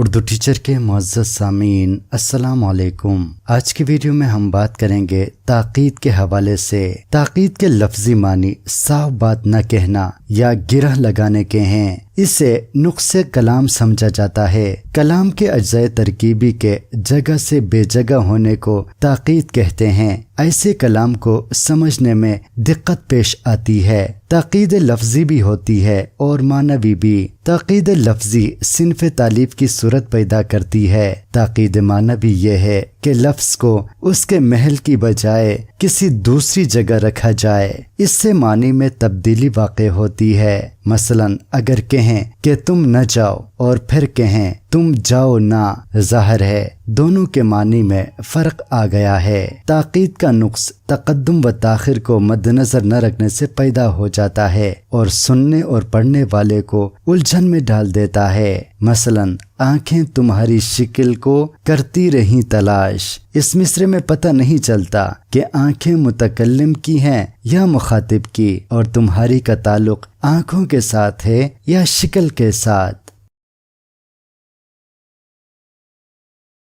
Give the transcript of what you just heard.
Urdu teacher के मज्ज़ सामीन अस्सलाम वालेकुम। आज की वीडियो में हम बात करेंगे ताकीद के हवाले से। ताकीद के लफ्जी मानी, साफ़ बात न कहना या गिरह लगाने के हैं। इसे नुक्से कलाम समझा जाता है। कलाम के अज्जाए तरकीबी के जगह से बेजगह होने को ताकीद कहते हैं। ऐसे कलाम को समझने में दिक्कत पेश आती है। ताकीद लफ्जी भी होती है और मानवी भी। ताकीद लफ्जी सिनफ तालीफ की सूरत पैदा करती है। ताकीद भी यह है कि लफ्ज को उसके महल की बजाय किसी दूसरी जगह रखा जाए। इससे मानी में तब्दीली वाक़ होती है। मसलन, अगर कहें कि तुम न जाओ और फिर कहें, तुम जाओ ना, ज़ाहिर है, दोनों के मानी में फ़र्क आ गया है। ताकीद का नुक्स तकद्दुम व ताखिर को मद्दनजर न रखने से पैदा हो जाता है और सुनने और पढ़ने वाले को उलझन में डाल देता है। मसलन, आँखें तुम्हारी शिकिल को करती रही तलाश। इस मिसरे में पता नहीं चलता कि आँखें मुतकलम की हैं या मुखातिब की और तुम्हारी का ताल्लुक आँखों के साथ है या शिकल के साथ।